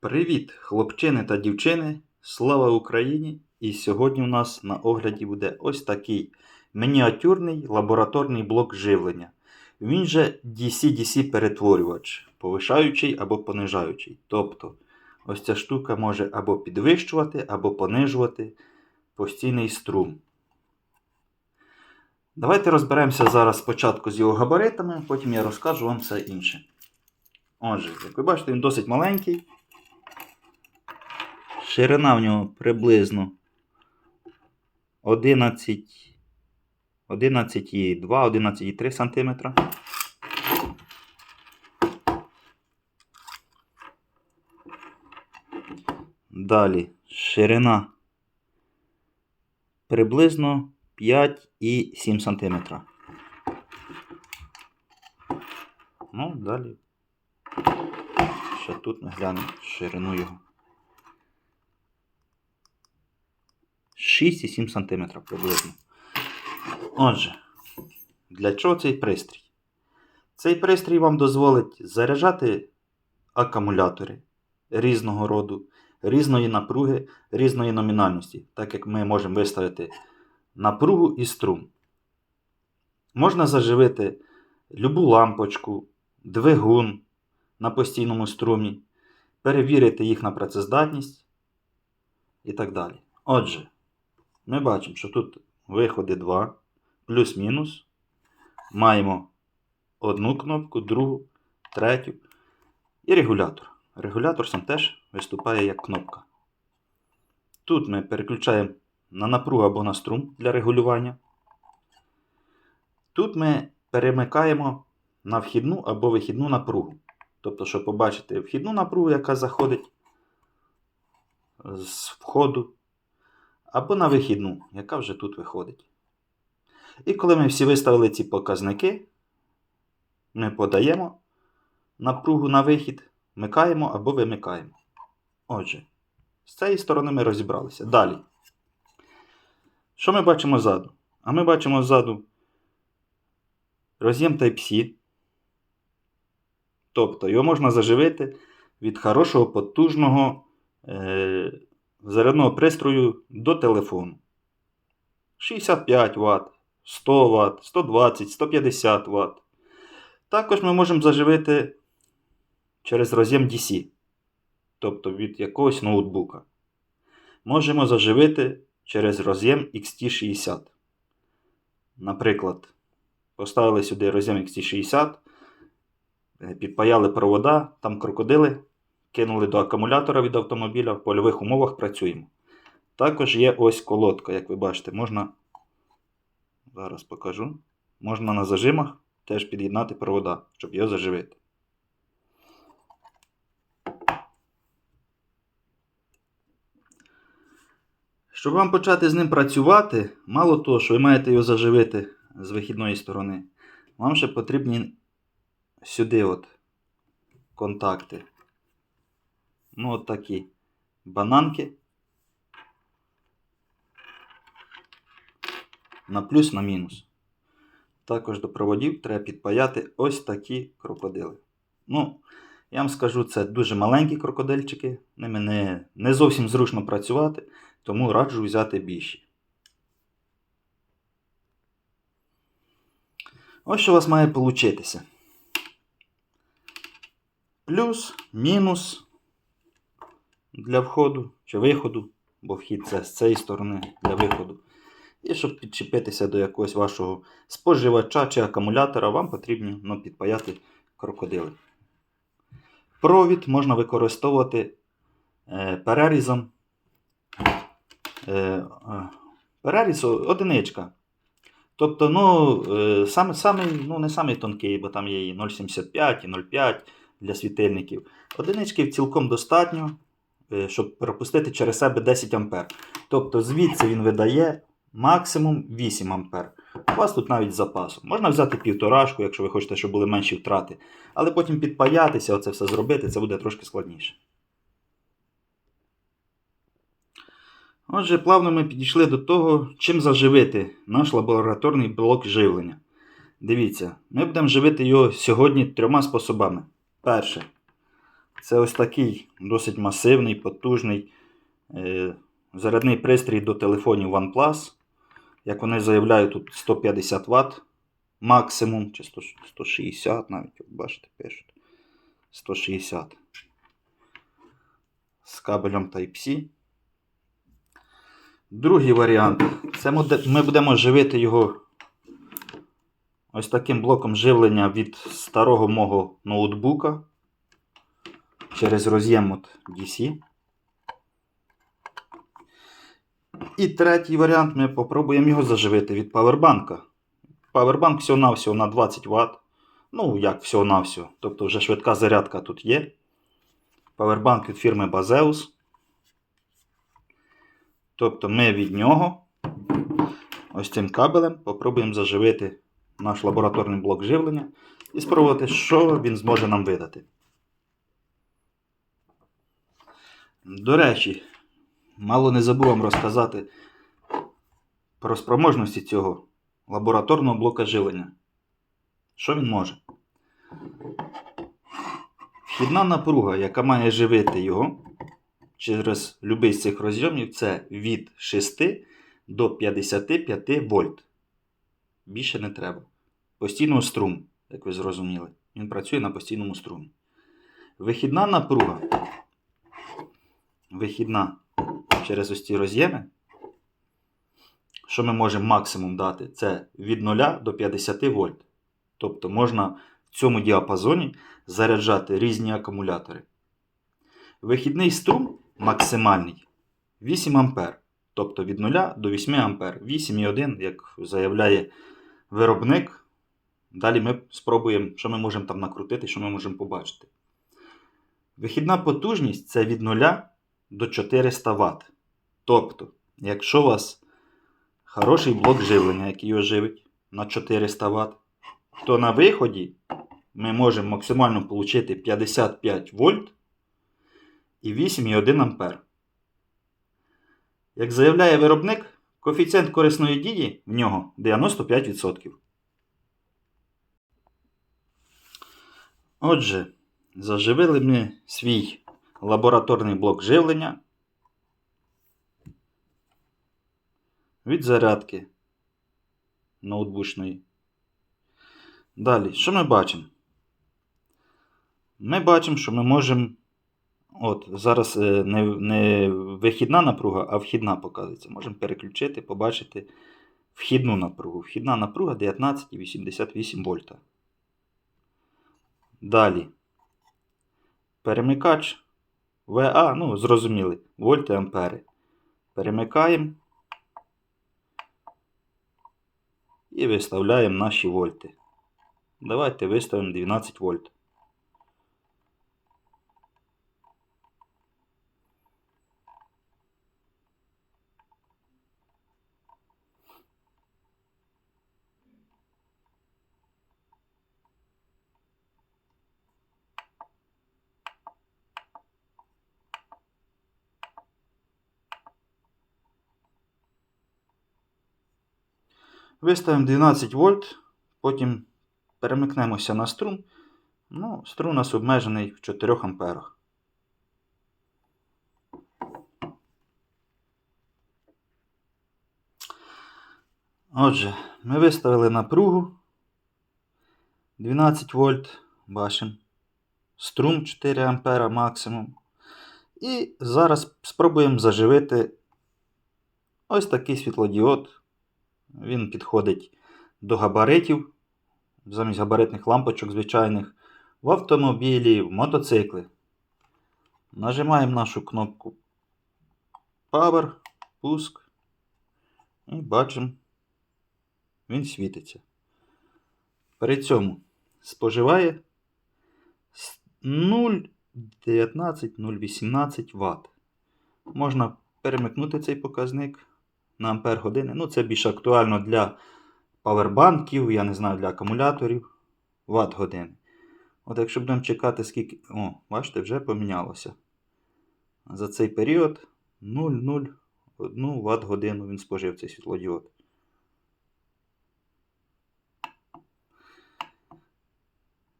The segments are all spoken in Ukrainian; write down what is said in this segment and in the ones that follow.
Привіт, хлопчини та дівчини! Слава Україні! І сьогодні у нас на огляді буде ось такий мініатюрний лабораторний блок живлення. Він же DC-DC перетворювач, повишаючий або понижаючий. Тобто, ось ця штука може або підвищувати, або понижувати постійний струм. Давайте розберемося зараз спочатку з його габаритами, потім я розкажу вам все інше. Отже, як ви бачите, він досить маленький. Ширина в нього приблизно 11, 11,2, 11,3 см. Далі ширина приблизно 5,7 см. Ну, далі. Ще тут ми глянемо ширину його. 6,7 см приблизно. Отже, для чого цей пристрій? Цей пристрій вам дозволить заряджати акумулятори різного роду, різної напруги, різної номінальності, так як ми можемо виставити напругу і струм. Можна заживити любу лампочку, двигун на постійному струмі, перевірити їх на працездатність і так далі. Отже, ми бачимо, що тут виходи 2, плюс-мінус. Маємо одну кнопку, другу, третю і регулятор. Регулятор сам теж виступає як кнопка. Тут ми переключаємо на напругу або на струм для регулювання. Тут ми перемикаємо на вхідну або вихідну напругу. Тобто, щоб побачити вхідну напругу, яка заходить з входу або на вихідну, яка вже тут виходить. І коли ми всі виставили ці показники, ми подаємо напругу на вихід, вмикаємо або вимикаємо. Отже, з цієї сторони ми розібралися. Далі. Що ми бачимо ззаду? А ми бачимо ззаду роз'єм Type-C. Тобто його можна заживити від хорошого потужного е, зарядного пристрою до телефону. 65 Вт, 100 Вт, 120, 150 Вт. Також ми можемо заживити через роз'єм DC, тобто від якогось ноутбука. Можемо заживити через роз'єм XT60. Наприклад, поставили сюди роз'єм XT60, е, підпаяли провода, там крокодили кинули до акумулятора від автомобіля, в польових умовах працюємо. Також є ось колодка, як ви бачите, можна, зараз покажу, можна на зажимах теж під'єднати провода, щоб його заживити. Щоб вам почати з ним працювати, мало того, що ви маєте його заживити з вихідної сторони, вам ще потрібні сюди от контакти. Ну, от такі бананки. На плюс, на мінус. Також до проводів треба підпаяти ось такі крокодили. Ну, я вам скажу, це дуже маленькі крокодильчики. Ними не, не зовсім зручно працювати, тому раджу взяти більші. Ось що у вас має получитися. Плюс, мінус для входу чи виходу, бо вхід це з цієї сторони для виходу. І щоб підчепитися до якогось вашого споживача чи акумулятора, вам потрібно ну, підпаяти крокодили. Провід можна використовувати е, перерізом. Е, переріз одиничка. Тобто, ну, е, саме, саме, ну, не самий тонкий, бо там є і 0,75, і 0,5 для світильників. Одинички цілком достатньо. Е, щоб пропустити через себе 10 А. Тобто звідси він видає максимум 8 А. У вас тут навіть з. Можна взяти півторашку, якщо ви хочете, щоб були менші втрати. Але потім підпаятися, оце все зробити, це буде трошки складніше. Отже, плавно ми підійшли до того, чим заживити наш лабораторний блок живлення. Дивіться, ми будемо живити його сьогодні трьома способами. Перше. Це ось такий досить масивний, потужний е, зарядний пристрій до телефонів OnePlus. Як вони заявляють, тут 150 Вт максимум, чи 160 навіть, бачите, пишуть. 160 з кабелем Type-C. Другий варіант. Це ми будемо живити його ось таким блоком живлення від старого мого ноутбука через роз'єм от DC. І третій варіант ми попробуємо його заживити від павербанка. Павербанк всього-навсього на 20 Вт. Ну, як всього-навсього. Тобто вже швидка зарядка тут є. Павербанк від фірми Bazeus. Тобто ми від нього ось цим кабелем попробуємо заживити наш лабораторний блок живлення і спробувати, що він зможе нам видати. До речі, мало не забув вам розказати про спроможності цього лабораторного блока живлення. Що він може? Вхідна напруга, яка має живити його через будь-який з цих розйомів, це від 6 до 55 вольт. Більше не треба. Постійного струм, як ви зрозуміли. Він працює на постійному струмі. Вихідна напруга. Вихідна через ось ці роз'єми. Що ми можемо максимум дати? Це від 0 до 50 вольт. Тобто можна в цьому діапазоні заряджати різні акумулятори. Вихідний струм максимальний 8 А. Тобто від 0 до 8 А. 8,1, як заявляє виробник. Далі ми спробуємо, що ми можемо там накрутити, що ми можемо побачити. Вихідна потужність це від 0 до 400 Вт. Тобто, якщо у вас хороший блок живлення, який його живить на 400 Вт, то на виході ми можемо максимально отримати 55 вольт і 8,1 А. Як заявляє виробник, коефіцієнт корисної дії в нього 95%. Отже, заживили ми свій лабораторний блок живлення від зарядки ноутбучної. Далі, що ми бачимо? Ми бачимо, що ми можемо. От, зараз е, не, не вихідна напруга, а вхідна показується. Можемо переключити, побачити вхідну напругу. Вхідна напруга 19,88 вольта. Далі. Перемикач ВА, ну, зрозуміли, вольти ампери. Перемикаємо і виставляємо наші вольти. Давайте виставимо 12 вольт. Виставимо 12 вольт, потім перемикнемося на струм. Ну, струм у нас обмежений в 4 амперах. Отже, ми виставили напругу 12 вольт, бачимо. Струм 4 ампера максимум. І зараз спробуємо заживити ось такий світлодіод. Він підходить до габаритів, замість габаритних лампочок звичайних, в автомобілі, в мотоцикли. Нажимаємо нашу кнопку Power, пуск. І бачимо, він світиться. При цьому споживає 0,19-0,18 Вт. Можна перемикнути цей показник на ампер години. Ну, це більш актуально для павербанків, я не знаю, для акумуляторів. Ват години. От якщо будемо чекати, скільки. О, бачите, вже помінялося. За цей період 0,01 Вт годину він спожив цей світлодіод.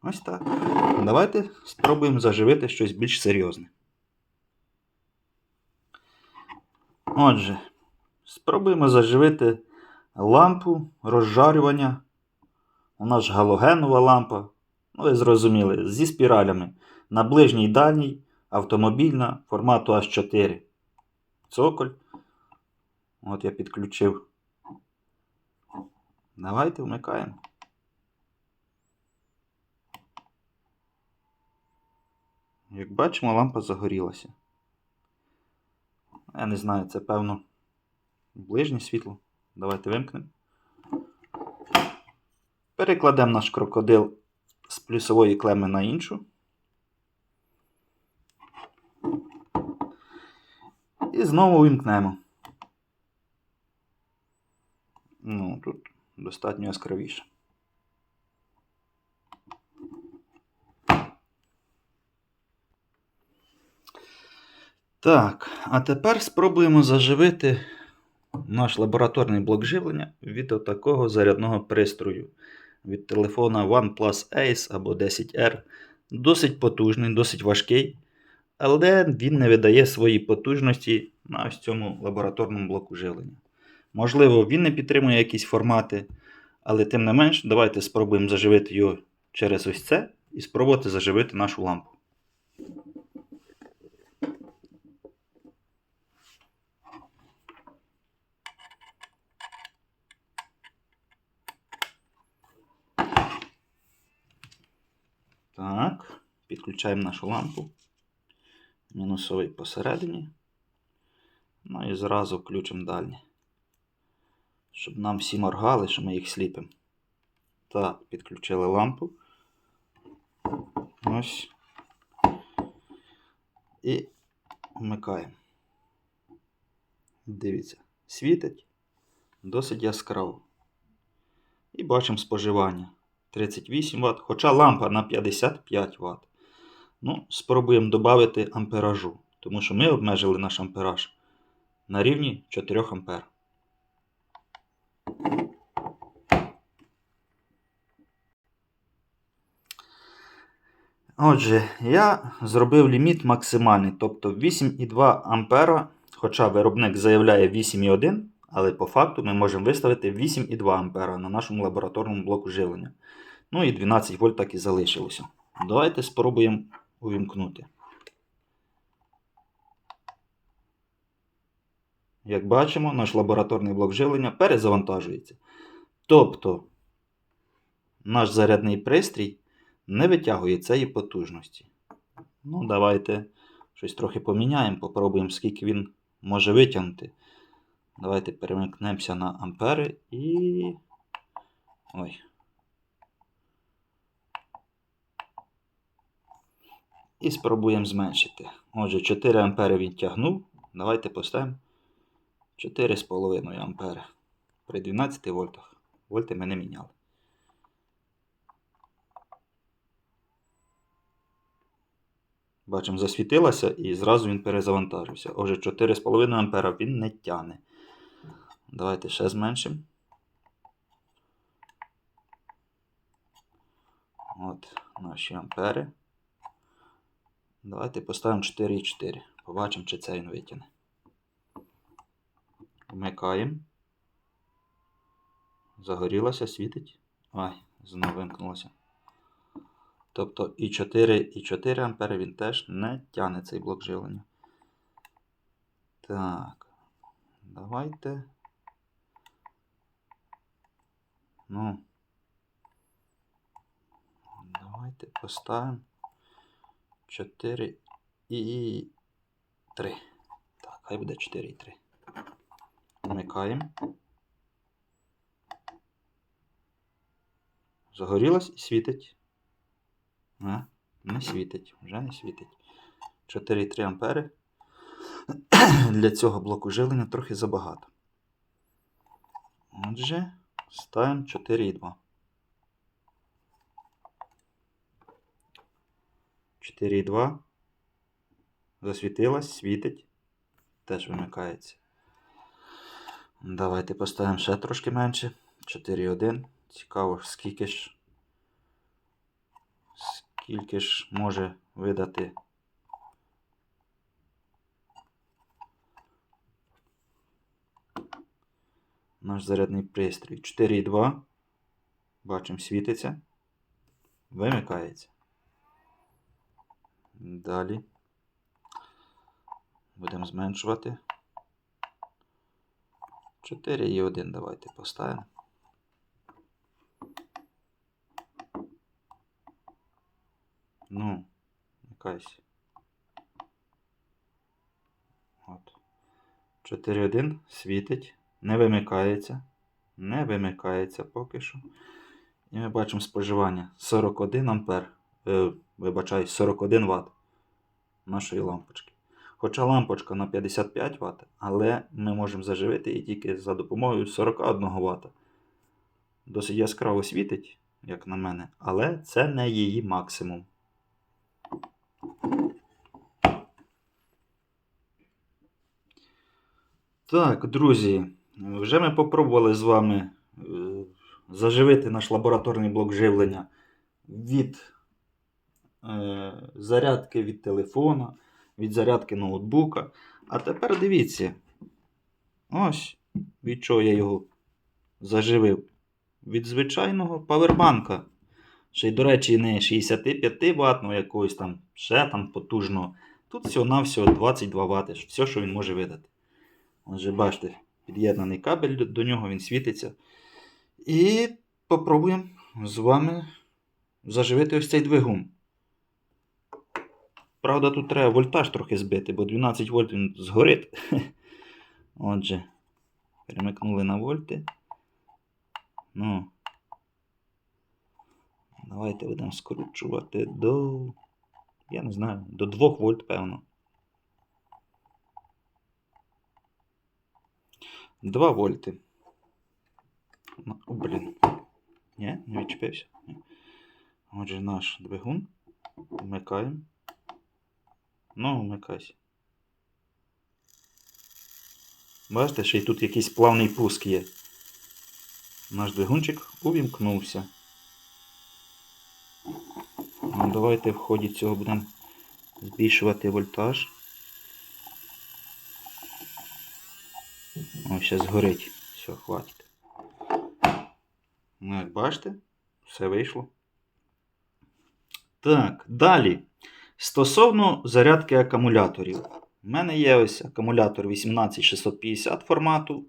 Ось так. Давайте спробуємо заживити щось більш серйозне. Отже, спробуємо заживити лампу розжарювання. У нас ж галогенова лампа. Ну, ви зрозуміли, зі спіралями. На ближній дальній автомобільна формату H4. Цоколь. От я підключив. Давайте вмикаємо. Як бачимо, лампа загорілася. Я не знаю, це певно ближнє світло. Давайте вимкнемо. Перекладемо наш крокодил з плюсової клеми на іншу. І знову вимкнемо. Ну, тут достатньо яскравіше. Так, а тепер спробуємо заживити наш лабораторний блок живлення від такого зарядного пристрою. Від телефона OnePlus Ace або 10R. Досить потужний, досить важкий, але він не видає свої потужності на ось цьому лабораторному блоку живлення. Можливо, він не підтримує якісь формати, але тим не менш, давайте спробуємо заживити його через ось це і спробувати заживити нашу лампу. Так, підключаємо нашу лампу. Мінусовий посередині. Ну і зразу включимо дальній. Щоб нам всі моргали, що ми їх сліпимо. Так, підключили лампу. Ось. І вмикаємо. Дивіться, світить досить яскраво. І бачимо споживання 38 Вт, хоча лампа на 55 Вт. Ну, спробуємо додати амперажу, тому що ми обмежили наш ампераж на рівні 4 А. Отже, я зробив ліміт максимальний, тобто 8,2 ампера, хоча виробник заявляє 8,1, але по факту ми можемо виставити 8,2 ампера на нашому лабораторному блоку живлення. Ну і 12 вольт так і залишилося. Давайте спробуємо увімкнути. Як бачимо, наш лабораторний блок живлення перезавантажується. Тобто наш зарядний пристрій не витягує цієї потужності. Ну, давайте щось трохи поміняємо, попробуємо, скільки він може витягнути. Давайте перемикнемося на ампери і. Ой. І спробуємо зменшити. Отже, 4 ампери він тягнув. Давайте поставимо 4,5 ампери. При 12 вольтах. Вольти ми не міняли. Бачимо, засвітилася і зразу він перезавантажився. Отже, 4,5 ампера він не тягне. Давайте ще зменшимо. От наші ампери. Давайте поставимо 4,4. Побачимо, чи це він витягне. Вмикаємо. Загорілося, світить. Ай, знову вимкнулося. Тобто і 4, і 4 ампери він теж не тягне цей блок живлення. Так. Давайте. Ну. Давайте поставимо 4 і 3. Так, хай буде 4 і 3. Вмикаємо. Загорілось і світить. А, не світить, вже не світить. 4,3 ампери. Для цього блоку живлення трохи забагато. Отже, ставимо 4,2. 4,2. Засвітилась, світить. Теж вимикається. Давайте поставимо ще трошки менше. 4,1. Цікаво, скільки ж скільки ж може видати наш зарядний пристрій. 4,2. Бачимо, світиться. Вимикається. Далі. Будемо зменшувати. 4,1 давайте поставимо. Ну, якась. От. 4.1 світить, не вимикається. Не вимикається поки що. І ми бачимо споживання 41 ампер. Е, вибачаю, 41 Вт нашої лампочки. Хоча лампочка на 55 Вт, але ми можемо заживити її тільки за допомогою 41 Вт. Досить яскраво світить, як на мене, але це не її максимум. Так, друзі, вже ми попробували з вами е, заживити наш лабораторний блок живлення від зарядки від телефона, від зарядки ноутбука. А тепер дивіться, ось від чого я його заживив. Від звичайного павербанка. Ще й, до речі, не 65 ватного якогось там, ще там потужного. Тут всього-навсього 22 Вт, все, що він може видати. Отже, бачите, під'єднаний кабель до нього, він світиться. І попробуємо з вами заживити ось цей двигун. Правда, тут треба вольтаж трохи збити, бо 12 вольт він згорить. Отже, перемикнули на вольти. Ну, давайте будемо скручувати до. Я не знаю, до 2 вольт, певно. 2 вольти. Ну, О, блін. Ні, не відчепився. Отже, наш двигун. Вмикаємо. Ну, вмикайся. Бачите, ще й тут якийсь плавний пуск є. Наш двигунчик увімкнувся. Ну, давайте в ході цього будемо збільшувати вольтаж. О, зараз згорить. Все, хватить. Ну, як бачите, все вийшло. Так, далі. Стосовно зарядки акумуляторів. У мене є ось акумулятор 18650 формату.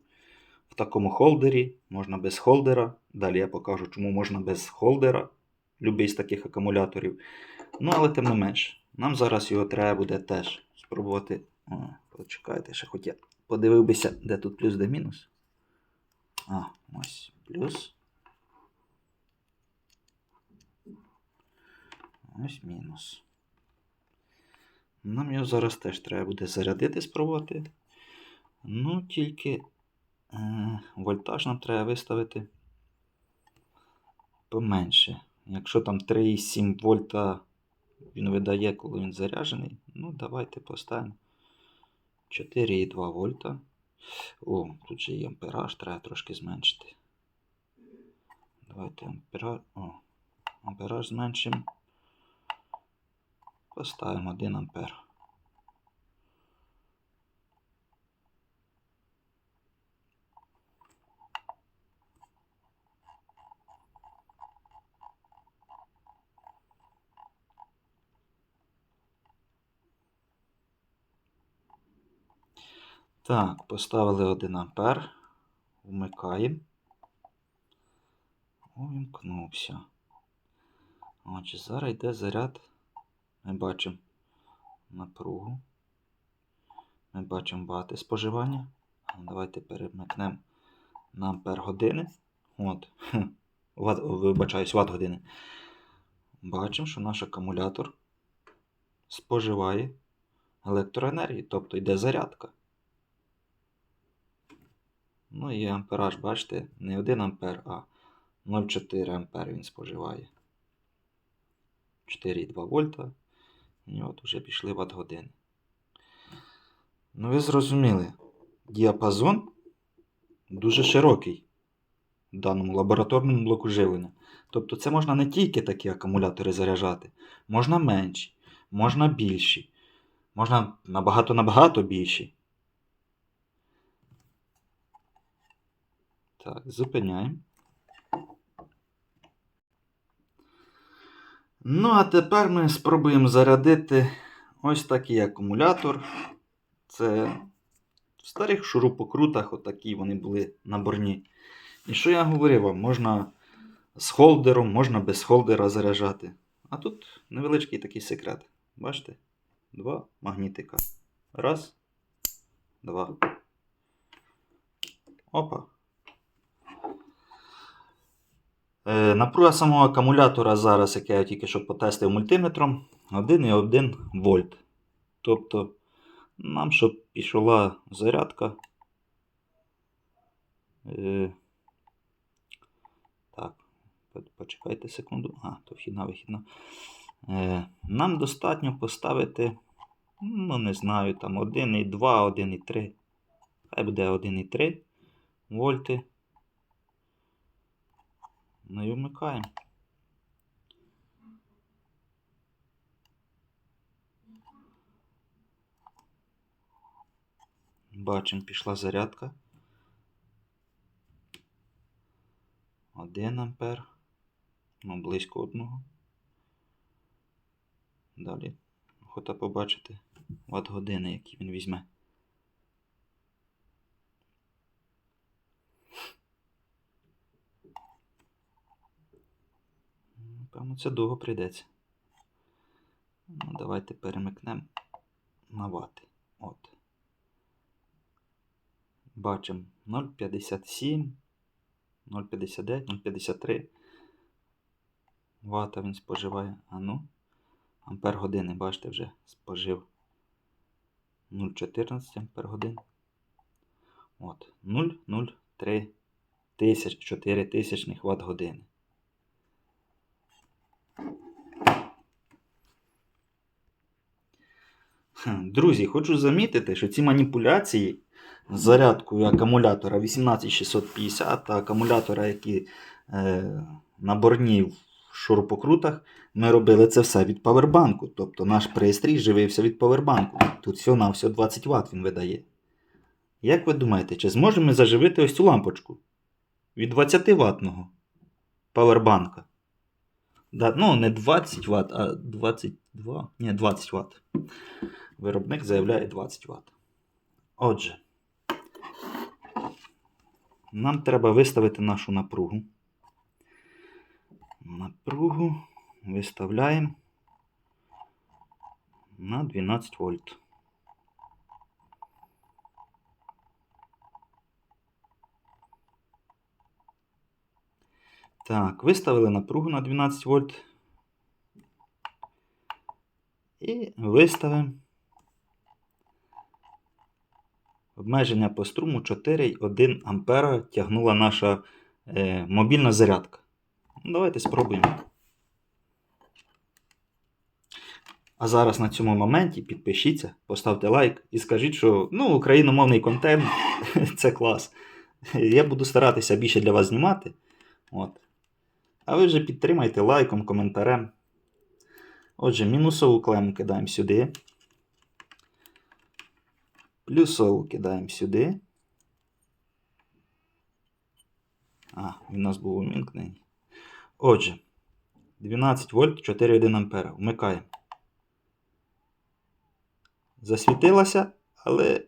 В такому холдері, можна без холдера. Далі я покажу, чому можна без холдера. Любий з таких акумуляторів. Ну, але тим не менш, нам зараз його треба буде теж спробувати. О, почекайте, ще хоч я подивив бися, де тут плюс, де мінус. А, ось плюс. Ось мінус. Нам його зараз теж треба буде зарядити, спробувати. Ну, тільки е, вольтаж нам треба виставити поменше. Якщо там 3,7 вольта він видає, коли він заряджений, ну давайте поставимо 4,2 вольта. О, тут же є ампераж, треба трошки зменшити. Давайте ампераж. О, ампераж зменшимо. Поставимо 1 ампер. Так, поставили 1 ампер. Вмикаємо. Увімкнувся. Отже, зараз йде заряд. Ми бачимо напругу. Ми бачимо вати споживання. Давайте перемикнемо на ампер години. От. Ват, вибачаюсь, ват години. Бачимо, що наш акумулятор споживає електроенергії, тобто йде зарядка. Ну і ампераж, бачите, не 1 ампер, а 0,4 ампер він споживає. 4,2 вольта. І от вже пішли ватт години. Ну, ви зрозуміли, діапазон дуже широкий в даному лабораторному блоку живлення. Тобто це можна не тільки такі акумулятори заряджати, можна менші, можна більші, можна набагато-набагато більші. Так, зупиняємо. Ну, а тепер ми спробуємо зарядити ось такий акумулятор. Це в старих шурупокрутах, отакі вони були наборні. І що я говорив вам, можна з холдером, можна без холдера заряджати. А тут невеличкий такий секрет. Бачите? Два магнітика. Раз, два. Опа. Е, Напруга самого акумулятора зараз, яке я тільки що потестив мультиметром, 1,1 вольт. Тобто, нам, щоб пішла зарядка. Е, так, почекайте секунду. А, то вхідна вихідна. Е, нам достатньо поставити, ну, не знаю, там 1,2, 1,3. Хай буде 1,3 вольти. І вмикаємо. Бачимо, пішла зарядка. 1 ампер. Ну, близько одного. Далі. Охота побачити ватт години, які він візьме. Певно, це довго прийдеться. Ну, давайте перемикнемо на вати. От. Бачимо 0,57, 0,59, 0,53 вата він споживає. А ну, ампер години, бачите, вже спожив 0,14 ампер годин. От, 0,03 тисяч, 4 тисячних ватт години. Друзі, хочу замітити, що ці маніпуляції з зарядкою акумулятора 18650 та акумулятора, які е, наборні в шурупокрутах, ми робили це все від павербанку. Тобто наш пристрій живився від павербанку. Тут всього на всього 20 Вт він видає. Як ви думаєте, чи зможемо ми заживити ось цю лампочку від 20 ватного павербанка? Да, ну, не 20 Вт, а 22. Ні, 20 Вт. Виробник заявляє 20 Вт. Отже, нам треба виставити нашу напругу. Напругу виставляємо на 12 вольт. Так, виставили напругу на 12 вольт. І виставимо обмеження по струму 4,1 ампера тягнула наша е, мобільна зарядка. Ну, Давайте спробуємо. А зараз на цьому моменті підпишіться, поставте лайк і скажіть, що ну, україномовний контент це клас. Я буду старатися більше для вас знімати. От. А ви вже підтримайте лайком, коментарем. Отже, мінусову клему кидаємо сюди. Плюсову кидаємо сюди. А, він у нас був умімкнений. Отже, 12 вольт 4,1 ампера. Вмикаємо. Засвітилася, але.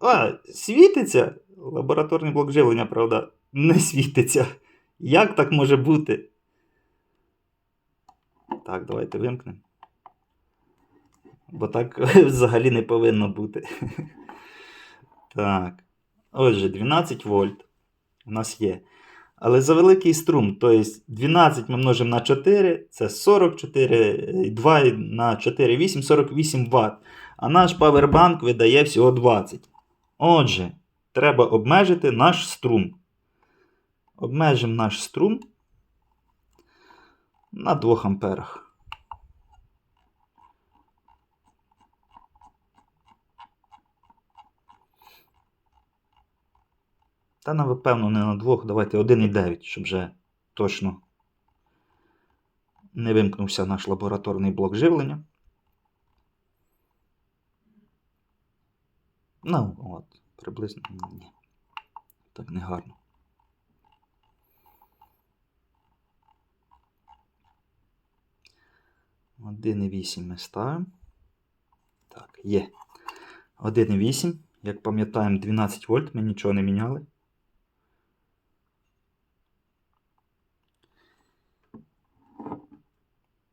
А, світиться! Лабораторний блок живлення, правда, не світиться. Як так може бути? Так, давайте вимкнемо. Бо так взагалі не повинно бути. Так. Отже, 12 вольт у нас є. Але за великий струм, тобто 12 ми множимо на 4, це 44, 2 на 4, 8, 48 Вт. А наш павербанк видає всього 20. Отже, треба обмежити наш струм. Обмежимо наш струм на 2 амперах. Та нам, напевно, не на 2, давайте 1,9, щоб вже точно не вимкнувся наш лабораторний блок живлення. Ну, от, приблизно ні. Так негарно. 1,8 ми ставимо. Так, є. 1,8. Як пам'ятаємо, 12 вольт, ми нічого не міняли.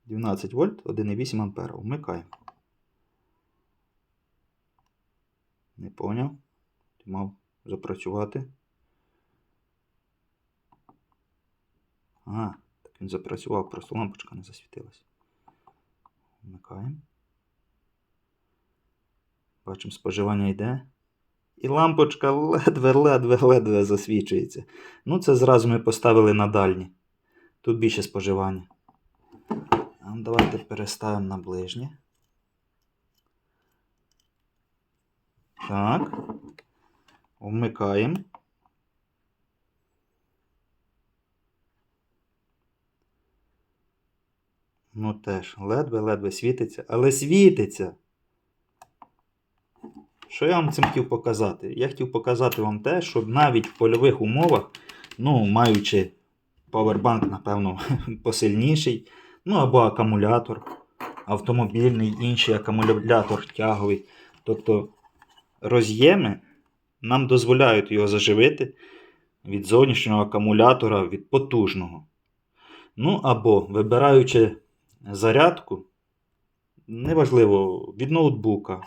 Двінадцять вольт, 1,8 ампера. Вмикаємо. Не поняв. Мав запрацювати. А, так він запрацював, просто лампочка не засвітилась. Вмикаємо. Бачимо, споживання йде. І лампочка ледве-ледве-ледве засвічується. Ну, це зразу ми поставили на дальні. Тут більше споживання. Ну, Давайте переставимо на ближнє. Так. Вмикаємо. Ну теж ледве-ледве світиться, але світиться. Що я вам цим хотів показати? Я хотів показати вам те, що навіть в польових умовах, ну, маючи павербанк, напевно, посильніший, ну або акумулятор автомобільний, інший акумулятор тяговий. Тобто роз'єми нам дозволяють його заживити від зовнішнього акумулятора, від потужного. Ну або вибираючи зарядку, неважливо, від ноутбука.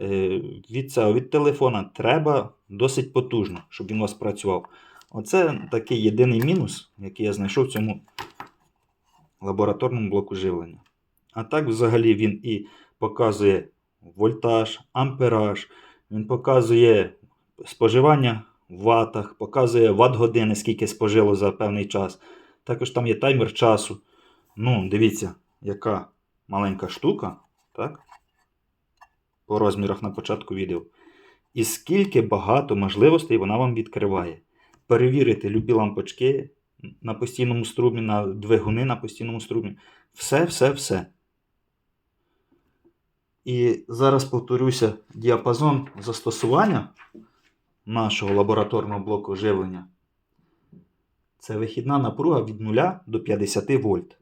Е, від цього, від телефона треба досить потужно, щоб він у вас працював. Оце такий єдиний мінус, який я знайшов в цьому лабораторному блоку живлення. А так, взагалі, він і показує вольтаж, ампераж, він показує споживання в ватах, показує ватт-години, скільки спожило за певний час. Також там є таймер часу. Ну, дивіться, яка маленька штука. так? по розмірах на початку відео. І скільки багато можливостей вона вам відкриває. Перевірити любі лампочки на постійному струмі, на двигуни на постійному струмі. Все, все, все. І зараз повторюся діапазон застосування нашого лабораторного блоку живлення. Це вихідна напруга від 0 до 50 вольт.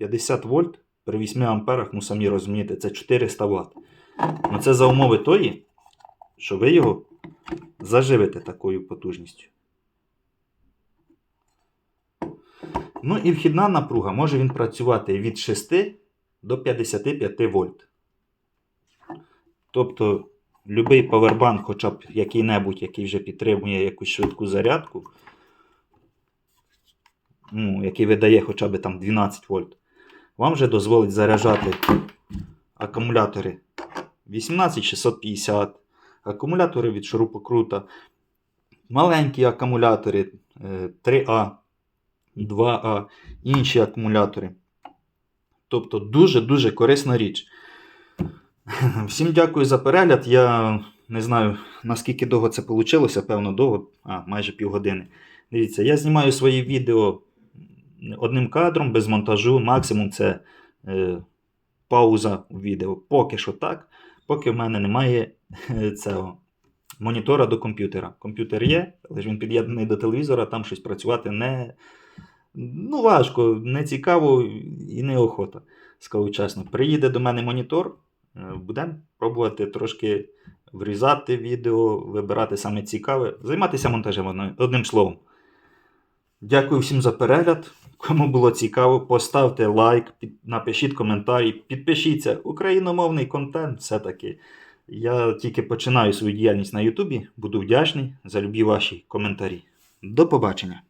50 вольт при 8 амперах, ну самі розумієте, це 400 Вт. Ну це за умови тої, що ви його заживете такою потужністю. Ну і вхідна напруга може він працювати від 6 до 55 вольт. Тобто, будь-який павербанк, хоча б який-небудь, який вже підтримує якусь швидку зарядку, ну, який видає хоча б там 12 вольт, вам вже дозволить заряджати акумулятори 18650, акумулятори від шурупокрута, маленькі акумулятори 3А, 2А, інші акумулятори. Тобто дуже-дуже корисна річ. Всім дякую за перегляд. Я не знаю, наскільки довго це вийшло, певно, довго, а, майже півгодини. Дивіться, я знімаю свої відео одним кадром, без монтажу. Максимум це е, пауза у відео. Поки що так поки в мене немає цього монітора до комп'ютера. Комп'ютер є, але ж він під'єднаний до телевізора, там щось працювати не ну, важко, не цікаво і неохота. Скажу чесно. Приїде до мене монітор, е, будемо пробувати трошки врізати відео, вибирати саме цікаве, займатися монтажем одним словом. Дякую всім за перегляд. Кому було цікаво, поставте лайк, напишіть коментарі, підпишіться. Україномовний контент все-таки. Я тільки починаю свою діяльність на Ютубі. Буду вдячний за любі ваші коментарі. До побачення!